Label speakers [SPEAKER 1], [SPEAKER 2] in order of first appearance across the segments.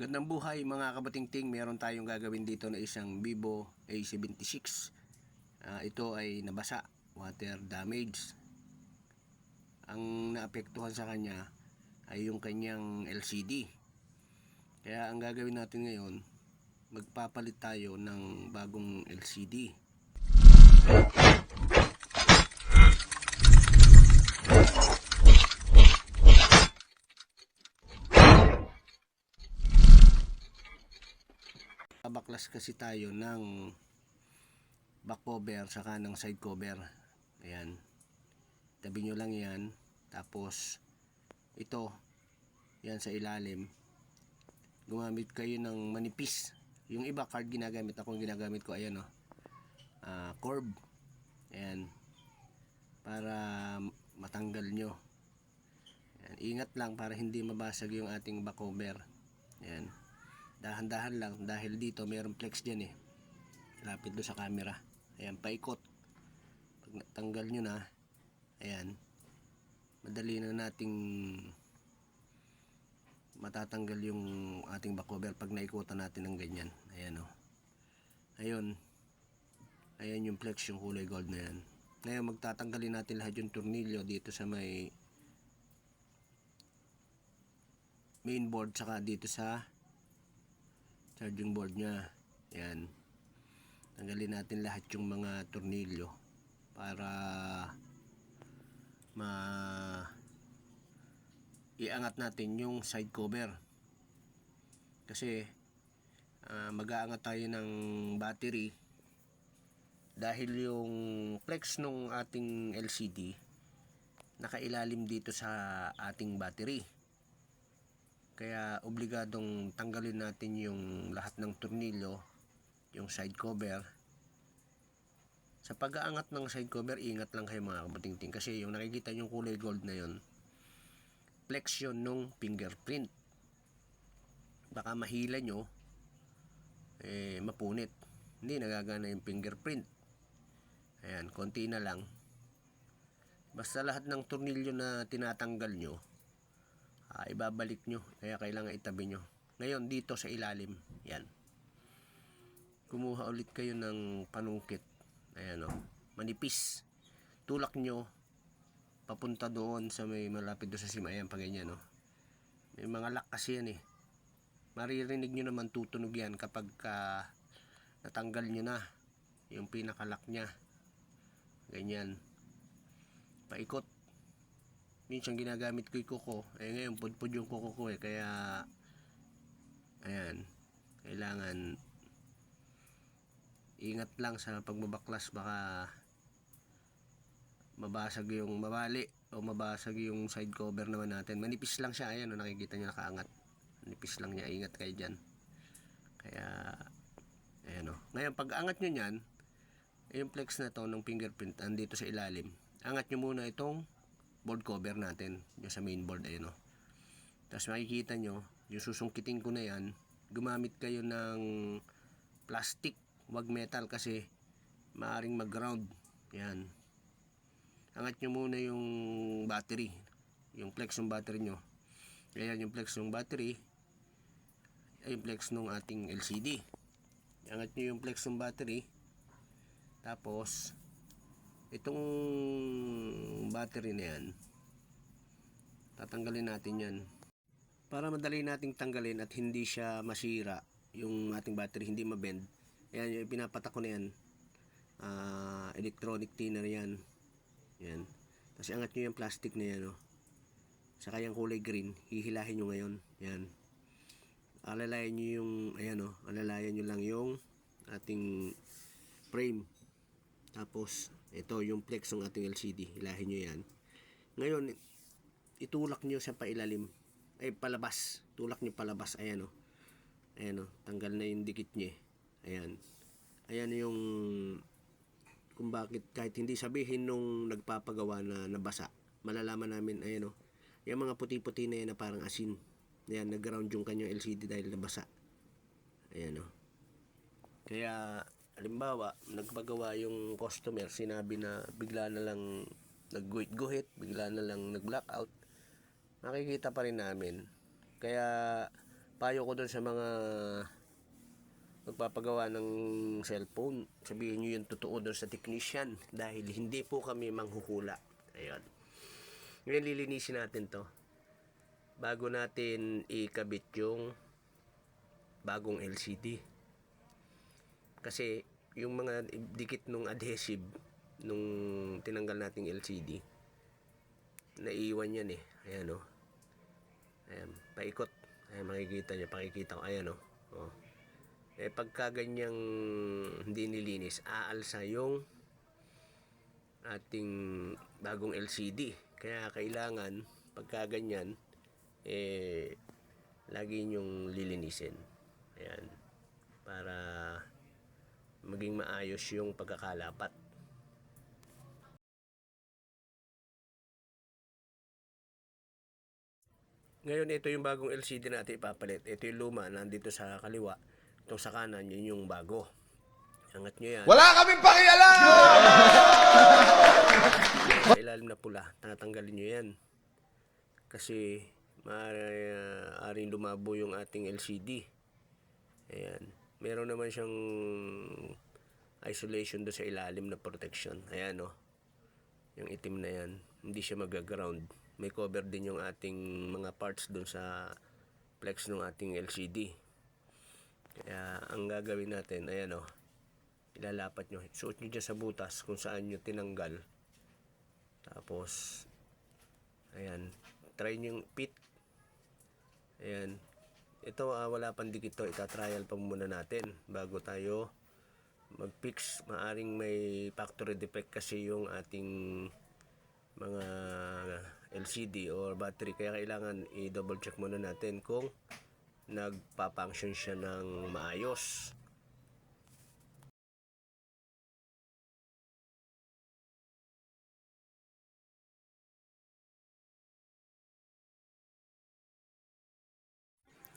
[SPEAKER 1] Magandang buhay mga kabatingting. Meron tayong gagawin dito na isang Vivo A76. Ah, ito ay nabasa, water damage. Ang naapektuhan sa kanya ay yung kanyang LCD. Kaya ang gagawin natin ngayon, magpapalit tayo ng bagong LCD. Kabaklas kasi tayo ng back cover saka ng side cover. Ayan. Tabi nyo lang yan. Tapos, ito, yan sa ilalim. Gumamit kayo ng manipis. Yung iba card ginagamit. Ako ginagamit ko, ayan o. Ah, curb. Ayan. Para matanggal nyo. Ayan. Ingat lang para hindi mabasag yung ating back cover. Ayan dahan-dahan lang dahil dito mayroong flex dyan eh. Lapit do sa camera. Ayan paikot. Pag natanggal nyo na ayan. Madali na nating matatanggal yung ating back cover pag naikutan natin ng ganyan. Ayan o ayun. Ayan yung flex yung kulay gold na yan. Ngayon magtatanggalin natin lahat yung tornilyo dito sa may main board saka dito sa charging board niya. Yan. Tanggalin natin lahat yung mga tornilyo para ma iangat natin yung side cover. Kasi ah, mag-aangat tayo ng battery dahil yung flex nung ating LCD nakailalim dito sa ating battery. Kaya obligadong tanggalin natin yung lahat ng tornilyo, yung side cover. Sa pag-aangat ng side cover, ingat lang kayo mga kabutingting kasi yung nakikita yung kulay gold na yon flex yun nung fingerprint. Baka mahila nyo, eh, mapunit. Hindi nagagana yung fingerprint. Ayan, konti na lang. Basta lahat ng tornilyo na tinatanggal nyo, ah, ibabalik nyo. Kaya kailangan itabi nyo. Ngayon, dito sa ilalim. Yan. Kumuha ulit kayo ng panungkit. Ayan o. Manipis. Tulak nyo. Papunta doon sa may malapit doon sa sim. Ayan, pag ganyan o. May mga lock kasi yan eh. Maririnig nyo naman tutunog yan kapag ka natanggal nyo na yung pinakalock nya. Ganyan. Paikot minsan ginagamit ko yung kuko. Eh ngayon pudpud yung kuko ko eh. Kaya ayan. Kailangan ingat lang sa pagbabaklas. Baka mabasag yung mabali o mabasag yung side cover naman natin. Manipis lang siya. Ayan o nakikita nyo nakaangat. Manipis lang niya. Ingat kayo dyan. Kaya ayan o ngayon pag angat nyo nyan yung flex na to ng fingerprint andito sa ilalim. Angat nyo muna itong board cover natin yung sa main board ayun o tapos makikita nyo yung susungkitin ko na yan gumamit kayo ng plastic wag metal kasi maaring mag ground yan. Angat nyo muna yung battery yung flex ng battery nyo. Ayan yung flex ng battery ay yung flex ng ating LCD angat nyo yung flex ng battery tapos itong battery na yan tatanggalin natin yan. Para madali nating tanggalin at hindi siya masira yung ating battery hindi mabend ayan yung pinapatak ko na yan. Ah, electronic thinner yan. Yan kasi angat nyo yung plastic na yan oh. saka yung kulay green hihilahin nyo ngayon. Yan alalayan nyo yung ayan oh, alalayan nyo lang yung ating frame tapos ito yung flex ng ating LCD hilahin nyo yan. Ngayon itulak nyo sa pailalim. Ay palabas. Tulak nyo palabas. Ayan o ayan o tanggal na yung dikit nyo ayan. Ayan yung kung bakit kahit hindi sabihin nung nagpapagawa na nabasa malalaman namin ayan o yung mga puti-puti na yan na parang asin. Ayan nag-ground yung kanyang LCD dahil nabasa. Ayan o kaya halimbawa nagpagawa yung customer sinabi na bigla na lang nagguhit-guhit bigla na lang nag-blackout makikita pa rin namin kaya payo ko doon sa mga magpapagawa ng cellphone, sabihin nyo yung totoo doon sa technician dahil hindi po kami manghuhula. Ayun. Ngayon lilinisin natin to bago natin ikabit yung bagong LCD. Kasi yung mga dikit nung adhesive nung tinanggal nating LCD naiiwan yan eh. Ayan o. Ayan, paikot. Ayan, makikita nyo, pakikita ko. Ayan o. Oh. Eh, pagka ganyang hindi nilinis, aalsa yung ating bagong LCD. Kaya kailangan, pagka ganyan, eh, lagi nyong lilinisin. Ayan. Para maging maayos yung pagkakalapat. Ngayon, ito yung bagong LCD natin ipapalit. Ito yung luma, nandito sa kaliwa. Itong sa kanan, yun yung bago. Angat nyo yan.
[SPEAKER 2] Wala kaming pakialam!
[SPEAKER 1] Sa ilalim na pula, tatanggalin nyo yan. Kasi, maaaring lumabo yung ating LCD. Ayan. Meron naman siyang isolation do sa ilalim na protection. Ayan, oh. Yung itim na yan. Hindi siya mag-ground. May cover din yung ating mga parts doon sa flex ng ating LCD. Kaya, ang gagawin natin, ayan, oh. Ilalapat nyo. Suot nyo dyan sa butas kung saan nyo tinanggal. Tapos, ayan, try nyo yung pit. Ayan. Ito, ah, wala pang dikit to. Ita-trial pa muna natin bago tayo mag-fix. Maaring may factory defect kasi yung ating mga LCD or battery. Kaya kailangan i-double check muna natin kung nagpa-function siya ng maayos.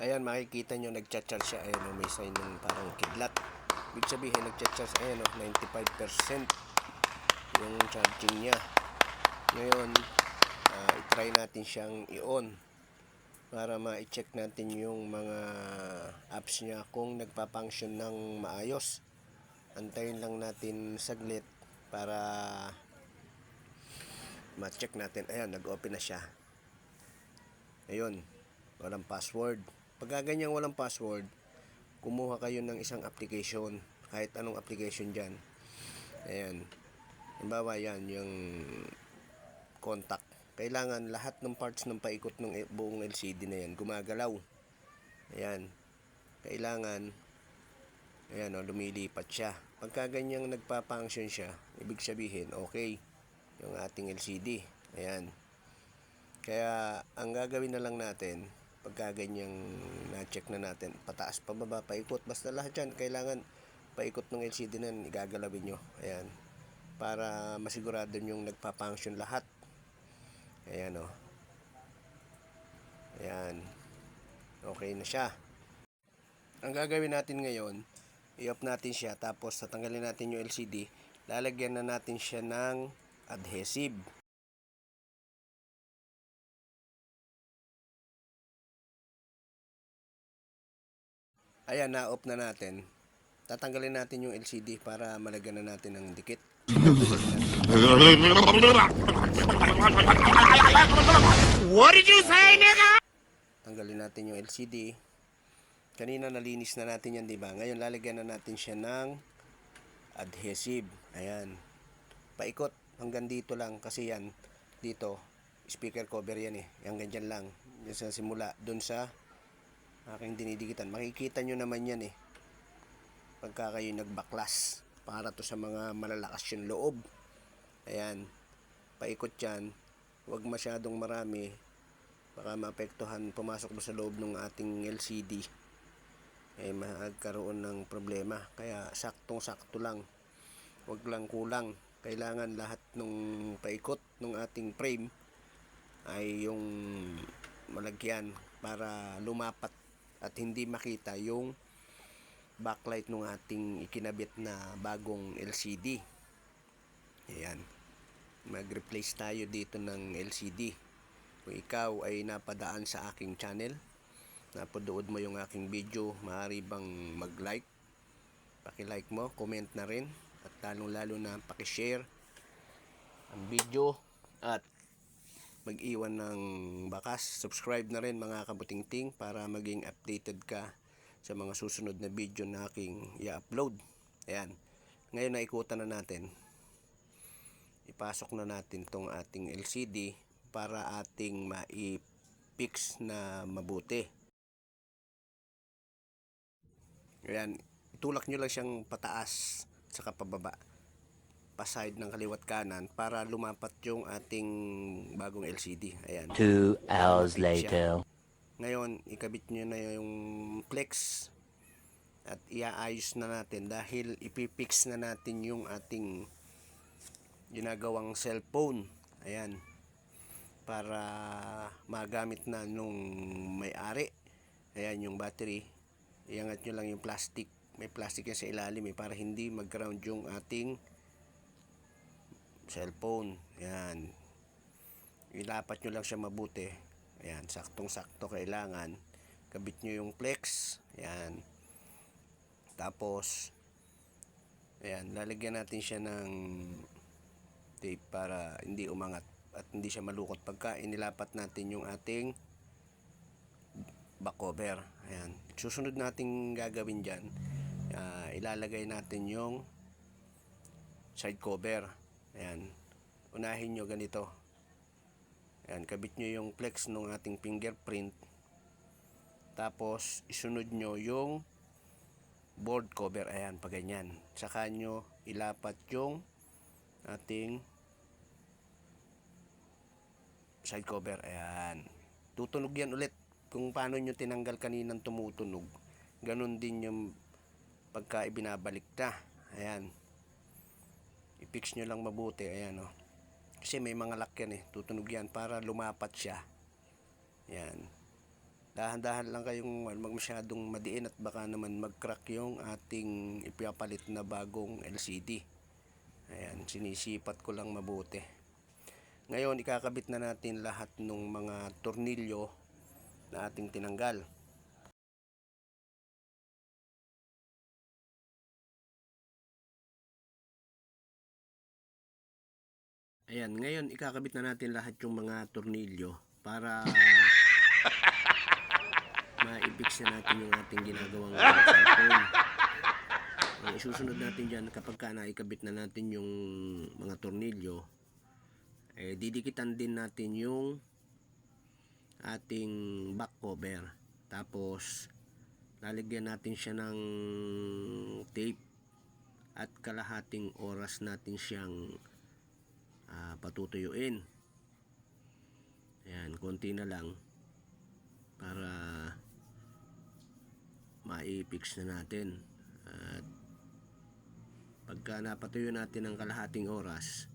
[SPEAKER 1] Ayan, makikita nyo, nagchat-charge siya. Ayan, oh, may sign ng parang kidlat. Ibig sabihin, nagchat-charge, ayan, oh, 95% yung charging niya. Ngayon, ah, i-try natin siyang i-on para ma-check natin yung mga apps niya kung nagpa-function ng maayos. Antayin lang natin saglit para ma-check natin. Ayan, nag-open na siya. Ayun, walang password. Pagka ganyan walang password, kumuha kayo ng isang application, kahit anong application dyan. Ayan. Halimbawa yan, yung contact. Kailangan lahat ng parts ng paikot ng buong LCD na yan, gumagalaw. Ayan. Kailangan, ayan o, lumilipat siya. Pagka ganyang nagpa-function siya, ibig sabihin, okay, yung ating LCD. Ayan. Kaya, ang gagawin na lang natin, pagka ganyang na-check na natin, pataas, pababa, paikot, basta lahat yan, kailangan paikot ng LCD na igagalawin nyo. Ayan. Para masigurado yung nagpa-function lahat. Ayan o. Ayan. Okay na siya. Ang gagawin natin ngayon, i-off natin siya, tapos tatanggalin natin yung LCD, lalagyan na natin siya ng adhesive. Ayan, na-off na natin. Tatanggalin natin yung LCD para malagyan na natin ng dikit.
[SPEAKER 2] What did you say, nigga?
[SPEAKER 1] Tanggalin natin yung LCD. Kanina nalinis na natin yan, di ba? Ngayon lalagyan na natin siya ng adhesive. Ayan. Paikot hanggang dito lang kasi yan dito speaker cover yan eh. Yang ganyan lang. Yan sa simula doon sa aking dinidikitan. Makikita nyo naman yan eh. Pagka kayo nagbaklas para to sa mga malalakas yung loob. Ayan. Paikot yan. Huwag masyadong marami baka maapektuhan pumasok doon sa loob ng ating LCD eh magkaroon ng problema kaya saktong sakto lang wag lang kulang kailangan lahat ng paikot ng ating frame ay yung malagyan para lumapat at hindi makita yung backlight ng ating ikinabit na bagong LCD ayan. Mag-replace tayo dito ng LCD kung ikaw ay napadaan sa aking channel napadood mo yung aking video, maaari bang mag-like? Paki-like mo, comment na rin at lalong-lalo na paki-share ang video at mag-iwan ng bakas. Subscribe na rin mga kabutingting para maging updated ka sa mga susunod na video na aking i-upload. Ayan. Ngayon naikutan na natin. Ipasok na natin tong ating LCD para ating mai-fix na mabuti. Ayan. Itulak nyo lang siyang pataas sa pababa pa-side ng kaliwat kanan para lumapat yung ating bagong LCD. Ayan.
[SPEAKER 3] Two hours
[SPEAKER 1] Lumapit siya.
[SPEAKER 3] later.
[SPEAKER 1] Ngayon, ikabit nyo na yung flex at iaayos na natin dahil ipipix na natin yung ating ginagawang cellphone. Ayan. Para magamit na nung may-ari. Ayan yung battery. Iangat nyo lang yung plastic. May plastic yan sa ilalim eh, para hindi mag-ground yung ating cellphone. Ayan. Ilapat nyo lang siya mabuti. Ayan, saktong-sakto kailangan. Kabit nyo yung flex. Ayan. Tapos, ayan, lalagyan natin siya ng tape para hindi umangat at hindi siya malukot pagka inilapat natin yung ating back cover. Ayan. Susunod nating gagawin dyan, ah, ilalagay natin yung side cover. Ayan. Unahin nyo ganito. Ayan, kabit nyo yung flex ng ating fingerprint. Tapos, isunod nyo yung board cover. Ayan, pa ganyan. Saka nyo ilapat yung ating side cover. Ayan. Tutunog yan ulit. Kung paano nyo tinanggal kaninang tumutunog. Ganon din yung pagka ibinabalik na. Ayan. I-fix nyo lang mabuti. Ayan o. Kasi may mga lock yan eh. Tutunog yan para lumapat siya. Yan. Dahan-dahan lang kayong mag masyadong madiin at baka naman mag-crack yung ating ipapalit na bagong LCD. Ayan, sinisipat ko lang mabuti. Ngayon, ikakabit na natin lahat ng mga tornilyo na ating tinanggal. Ayan, ngayon ikakabit na natin lahat yung mga tornilyo para ma-fix na natin yung ating ginagawang cellphone. Ang isusunod natin dyan kapag ka naikabit na natin yung mga tornilyo, eh, didikitan din natin yung ating back cover. Tapos, lalagyan natin siya ng tape at kalahating oras natin siyang ah, patutuyuin. Ayan, konti na lang para mai-fix na natin. At pagka napatuyo natin ng kalahating oras,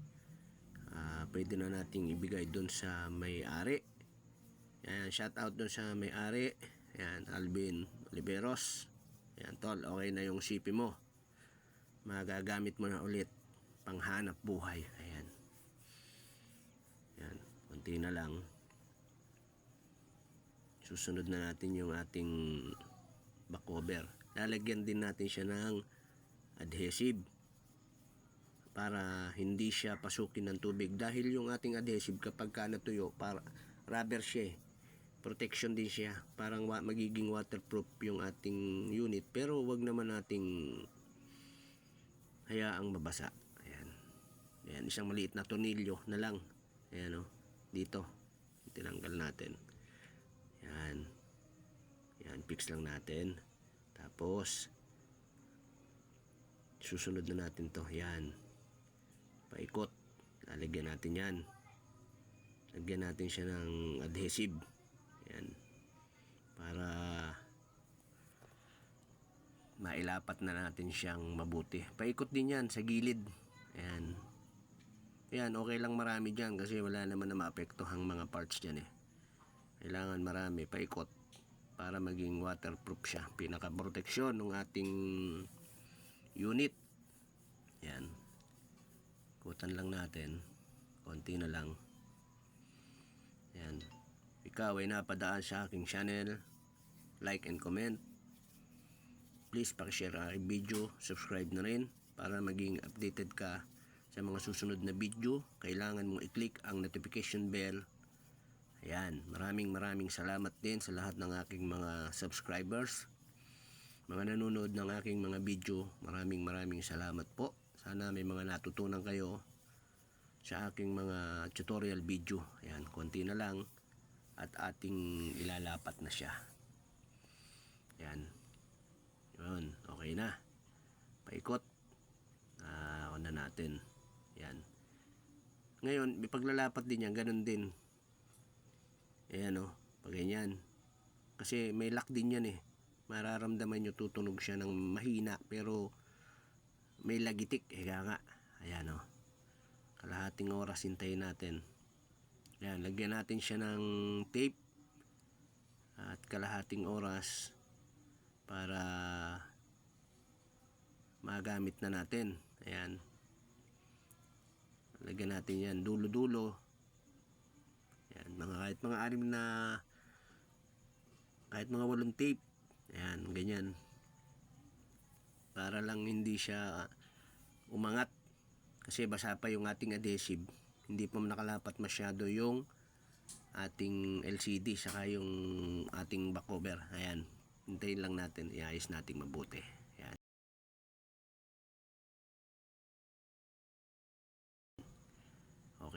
[SPEAKER 1] ah, pwede na nating ibigay dun sa may-ari. Ayan, shout out dun sa may-ari. Ayan, Alvin Oliveros. Ayan, tol, okay na yung CP mo. Magagamit mo na ulit panghanap buhay. Ayan. Konti na lang. Susunod na natin yung ating back cover. Lalagyan din natin siya ng adhesive para hindi siya pasukin ng tubig. Dahil yung ating adhesive kapag ka natuyo para rubber siya eh. protection din siya. Parang magiging waterproof yung ating unit. Pero wag naman nating hayaang mabasa. Ayan. Ayan isang maliit na tornilyo na lang. Ayan o dito. Tinanggal natin. Yan. Yan fix lang natin. Tapos susunod na natin to. Yan. Paikot. Lalagyan natin yan. Lagyan natin siya ng adhesive. Yan. Para mailapat na natin siyang mabuti. Paikot din yan sa gilid. Ayan yan okay lang marami dyan kasi wala naman na maapektohang mga parts dyan eh. Kailangan marami paikot para maging waterproof siya. Pinaka proteksyon ng ating unit. Yan kutan lang natin. Konti na lang. Yan ikaw ay napadaan sa aking channel. Like and comment. Please pakishare ang video, subscribe na rin para maging updated ka sa mga susunod na video. Kailangan mong i-click ang notification bell. Ayan, maraming maraming salamat din sa lahat ng aking mga subscribers. Mga nanonood ng aking mga video, maraming maraming salamat po. Sana may mga natutunan kayo sa aking mga tutorial video. Ayan, konti na lang at ating ilalapat na siya. Ayan. Yun, okay na. Paikot. Ah, uh, na natin. Ngayon, may paglalapat din yan, ganun din. Ayan o, pag ganyan. Kasi may lock din yan eh. Mararamdaman nyo tutunog siya ng mahina pero may lagitik. Ega nga. Ayan o. Kalahating oras hintayin natin. Ayan, lagyan natin siya ng tape at kalahating oras para magamit na natin. Ayan. Lagyan natin yan dulo-dulo. Ayan, mga kahit mga anim na kahit mga walong tape. Ayan, ganyan. Para lang hindi siya umangat kasi basa pa yung ating adhesive. Hindi pa nakalapat masyado yung ating LCD saka yung ating back cover. Ayan. Hintayin lang natin. Iayos natin mabuti.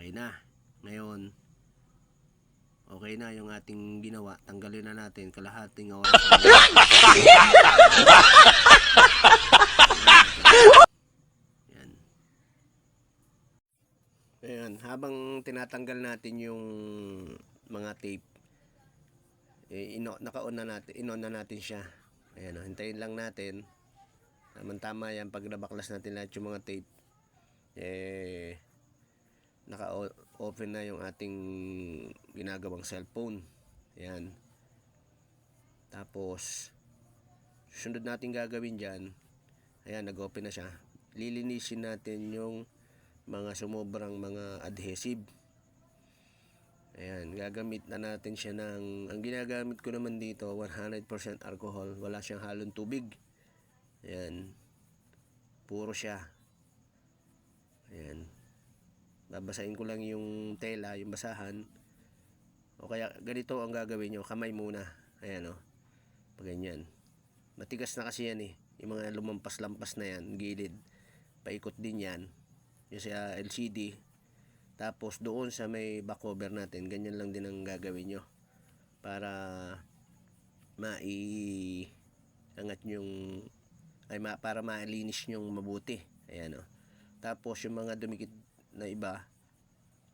[SPEAKER 1] Okay na. Ngayon, okay na yung ating ginawa. Tanggalin na natin kalahating oras. Yan. Ayan, habang tinatanggal natin yung mga tape, eh, ino, naka-on na natin, in-on na natin siya. Ayan, oh, hintayin lang natin. Tamang tama yan, pag nabaklas natin lahat yung mga tape, eh, naka-open na yung ating ginagawang cellphone. Ayan. Tapos, sunod natin gagawin dyan, ayan, nag-open na siya. Lilinisin natin yung mga sumubrang mga adhesive. Ayan, gagamit na natin siya ng, ang ginagamit ko naman dito, 100% alcohol, wala siyang halong tubig. Ayan, puro siya. Ayan, babasahin ko lang yung tela, yung basahan. O kaya ganito ang gagawin nyo, kamay muna. Ayan o, pag ganyan. Matigas na kasi yan eh, yung mga lumampas-lampas na yan, gilid. Paikot din yan, yung sa LCD, tapos doon sa may back cover natin, ganyan lang din ang gagawin nyo. Para mai angat yung ay ma, para maalinis nyong mabuti. Ayan o. Tapos yung mga dumikit na iba,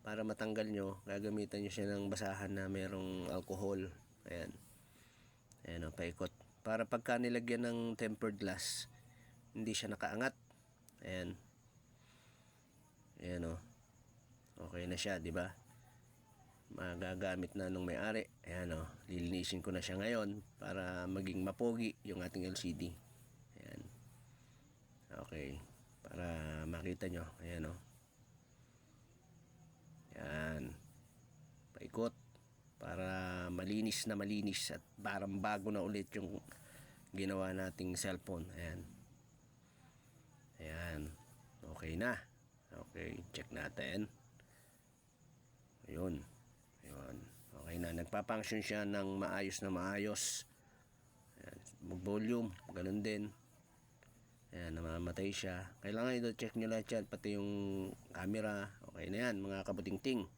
[SPEAKER 1] para matanggal nyo, gagamitan nyo siya ng basahan na merong alcohol. Ayan. Ayan o, paikot. Para pagka nilagyan ng tempered glass, hindi siya nakaangat. Ayan. Ayan o. Okay na siya, di ba? Magagamit na nung may-ari. Ayan o. Lilinisin ko na siya ngayon para maging mapogi yung ating LCD. Ayan. Okay. Para makita nyo. Ayan o. Ayan. Paikot. Para malinis na malinis at parang bago na ulit yung ginawa nating cellphone. Ayan. Ayan. Okay na. Okay, check natin. Ayun. Ayun. Okay na. Nagpa-function siya ng maayos na maayos. Ayan. Mag-volume. Ganun din. Ayan, namamatay siya. Kailangan ito check nyo lahat yan. Pati yung camera. Okay na yan, mga kabuting ting.